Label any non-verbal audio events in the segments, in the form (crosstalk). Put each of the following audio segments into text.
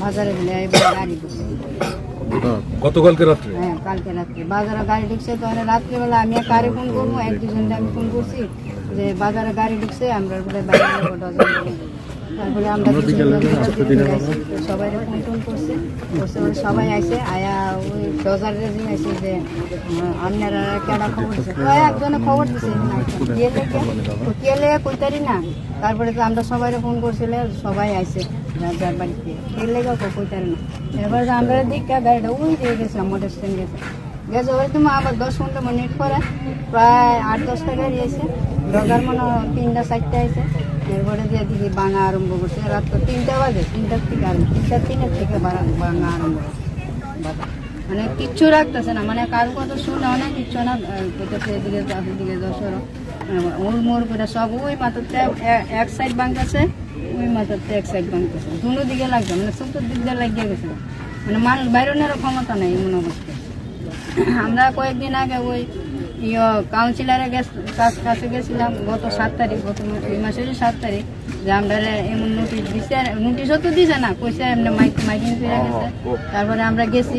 বাজারে এবার গাড়ি ঢুকছে। গতকালকে রাত্রে? হ্যাঁ কালকে রাত্রে। বাজারে গাড়ি ঢুকছে তো রাত্রিবেলা আমি কারে ফোন করব এক দুজনকে আমি ফোন করছি যে বাজারে গাড়ি ঢুকছে আমরা বলে বাইরে যাব ডজন তারপরে আমরা সবাই ফোন টোন করছে। সবাই আইছে আয়া ওই যে আহ, আপনারা কেডা খবর দিছে? তো একজনে খবর দিছে। কেলে কইতারি না। তারপরে তো আমরা সবাই ফোন করছিলে সবাই আইছে। যার বাড়িতে কেলে গো কইতারি না এবার আমরা দিকে গাড়িটা উই দিয়ে গেছিলাম মোটর স্ট্যান্ড গেছে গেছে ওই তুমি আবার দশ পনেরো মিনিট পরে প্রায় আট দশটা গাড়ি আছে ডগার মনে তিনটা চারটা আছে এরপরে দিয়ে দিকে বাঙা আরম্ভ করছে রাত তো তিনটা বাজে তিনটার থেকে আরম্ভ তিনটা তিনের থেকে বাঙা আরম্ভ মানে কিচ্ছু রাখতেছে না মানে কারও কথা শুনে অনেক কিচ্ছু না কোথাও এদিকে এদিকে দশর ওর মোর করে সব ওই মাথাতে এ- এক সাইড ওই মাথাতে এক সাইড বাঙ্কাছে দুনো দিকে লাগছে মানে চতুর দিক দিয়ে লাগিয়ে গেছে। মানে মানুষ বাইরনেরও ক্ষমতা নেই এমন অবস্থা আমরা কয়েকদিন আগে ওই ইয়ে কাউন্সিলারের কাছ- কাছে গেছিলাম গত সাত তারিখ গত এই মাসের সাত তারিখ যে আমরা এমন নোটিশ দিছে নোটিশও তো দিছে না কইছে এমনি মাইক মাইকিং করে গেছে। তারপরে আমরা গেছি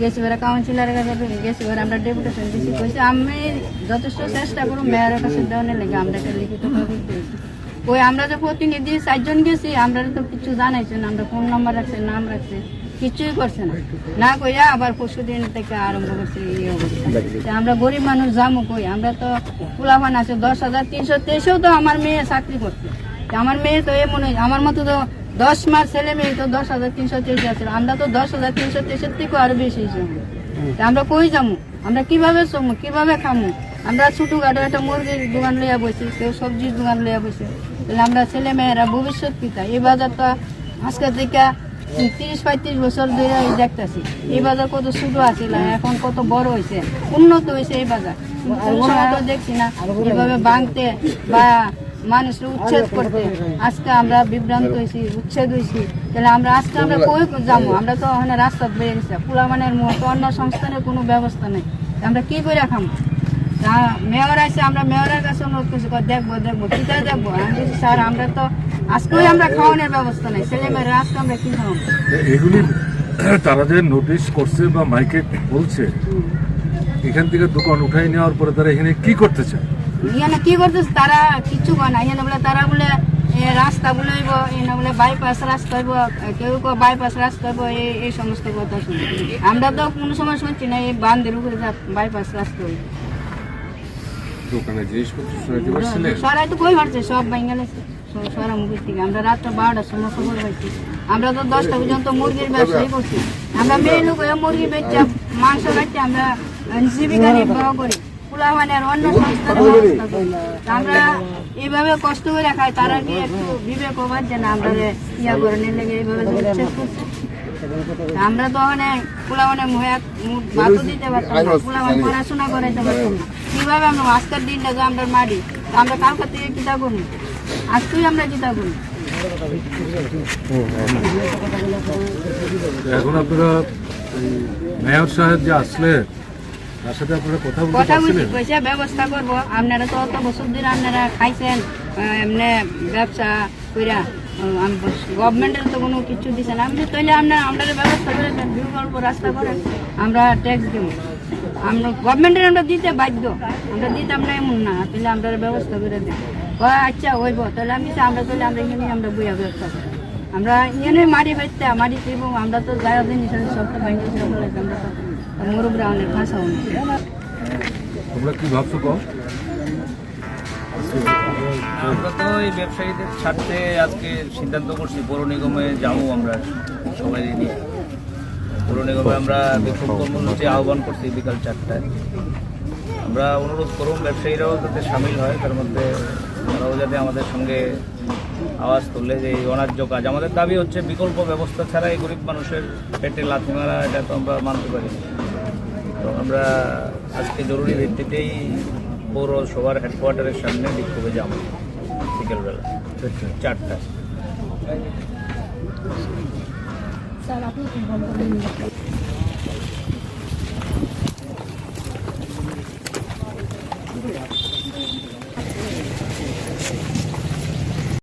গেছি ওরা কাউন্সিলারের কাছে গেছি ওরা আমরা ডেপুটেশন দিছি কইছে আমি যথেষ্ট চেষ্টা করব মেয়রের কাছে দেওয়ার লেগে আমরা একটা লিখিত ওই আমরা যে প্রতিনিধি চারজন গেছি আমরা তো কিছু জানাইছে না আমরা ফোন নাম্বার রাখছে নাম রাখছে কিছুই করছে না। না কইয়া আবার পরশু দিন থেকে আরম্ভ করছে এই আমরা গরিব মানুষ যাব কই? আমরা তো পুলাবান আছে দশ হাজার তিনশো তেইশেও তো আমার মেয়ে চাকরি করছে। আমার মেয়ে তো এমন হয়, আমার মতো তো দশ মাস ছেলে মেয়ে তো দশ হাজার তিনশো তেইশে আছে আমরা তো দশ হাজার তিনশো তেইশের থেকেও আরও বেশি তা আমরা কই যাব আমরা কীভাবে চমু কীভাবে খামু? আমরা ছোটো খাটো একটা মুরগির দোকান লইয়া বসি কেউ সবজির দোকান লইয়া বসে। তাহলে আমরা ছেলে মেয়েরা ভবিষ্যৎ পিতা এই বাজার তো আজকে থেকে তিরিশ পঁয়ত্রিশ বছর ধরে দেখতেছি। এই বাজার কত ছোট আছিল এখন কত বড় হয়েছে উন্নত হয়েছে এই বাজার। দেখছি না। এভাবে ভাঙতে বা মানুষের উচ্ছেদ করতে। আজকে আমরা বিভ্রান্ত হয়েছি উচ্ছেদ হয়েছি তাহলে আমরা আজকে আমরা কই যাব? আমরা তো ওখানে রাস্তা বেয়ে গেছি পুলামানের মতো অন্য সংস্থানের কোনো ব্যবস্থা নেই। আমরা কি করে খামো? তা মেয়র আছে আমরা মেয়রের কাছে অনুরোধ করছি দেখব দেখব কিটা দেখব? আমি বলছি, স্যার আমরা তো আজকেই আমরা খাওয়ানোর ব্যবস্থা নেই ছেলে মেয়েরা আজকে আমরা কি খাওয়াবো? এগুলি (clears throat) তারা যে নোটিশ করছে বা মাইকে বলছে এখান থেকে দোকান উঠাই নেওয়ার পরে তারা এখানে কি করতে চায়? এখানে কি করতেছে? তারা কিচ্ছু করে না এখানে বলে তারা বলে রাস্তা বলেইব এখানে বলে বাইপাস রাস্তা হইব কেউ কেউ বাইপাস রাস্তা হইব এই এই সমস্ত কথা শুনি আমরা তো কোনো সময় শুনছি না এই বান্ধের উপরে বাইপাস রাস্তা হইব। দোকানে জিনিসপত্র সরাইতে পারছিলে সরাই তো কই পারছে সব বেঙ্গালে সরা মুখের থেকে আমরা রাত্রে বারোটার সময় খবর পাইছি। আমরা তো দশটা পর্যন্ত মুরগির ব্যবসায়ী করছি। আমরা মেয়ে লোক মুরগি বেচছে মাংস বেচছে আমরা জীবিকা নির্বাহ করি। পোলা মানে অন্য সংস্থার আমরা এইভাবে কষ্ট করে খাই তারা কি একটু বিবেক পাচ্ছে না আমরা ইয়া করে নিলে এইভাবে উচ্ছেদ করছে। আমরা তো ওখানে পোলা মানে দিতে পারতাম না পোলা মানে পড়াশোনা করাইতে পারতাম না। কীভাবে আমরা আজকের দিনটা যে আমরা মারি? আমরা কালকে থেকে কিতা করব? আজকেই আমরা কিতা করব? তো এখন আপনারা মেয়র সাহেব যে আসলে তার সাথে আপনারা কথা বলতে কথা বলছি পয়সা ব্যবস্থা করব। আপনারা তো অত বছর ধরে আপনারা খাইছেন এমনি ব্যবসা কইরা গভর্নমেন্টের তো কোনো কিছু দিছে না। আপনি তাইলে আপনারা আমরা ব্যবস্থা করে দেন বিকল্প রাস্তা করেন আমরা ট্যাক্স দেবো। আমরা গভর্নমেন্টের আমরা দিতে বাধ্য। আমরা দিতাম না এমন না। তাহলে আমরা ব্যবস্থা করে দেন কয় আচ্ছা হইব। তাহলে আমি আমরা তাহলে আমরা এখানে আমরা বইয়া ব্যবস্থা করি। আমরা এখানে মাটি ফেলতে মাটি দিব আমরা তো যারা আছে সব তো আমরা তো মুরব্রা অনেক ভাষা অনেক তোমরা কি ভাবছ কম আমরা তো এই ব্যবসায়ীদের ছাড়তে আজকে সিদ্ধান্ত করছি পৌর নিগমে যাব আমরা সবাই নিয়ে। পৌর আমরা বিক্ষোভ কর্মসূচি আহ্বান করছি বিকাল চারটায়। আমরা অনুরোধ করব ব্যবসায়ীরাও যাতে সামিল হয়, তার মধ্যে তারা ওরাও যাতে আমাদের সঙ্গে আওয়াজ তুললে যে এই অন্যায্য কাজ। আমাদের দাবি হচ্ছে বিকল্প ব্যবস্থা ছাড়া এই গরিব মানুষের পেটে লাথি মারা, এটা তো আমরা মানতে পারি তো আমরা আজকে জরুরি ভিত্তিতেই পৌরসভার হেডকোয়ার্টারের সামনে বিক্ষোভে যাব। বিকেলবেলা จะรับลูกของคนคนหนึ่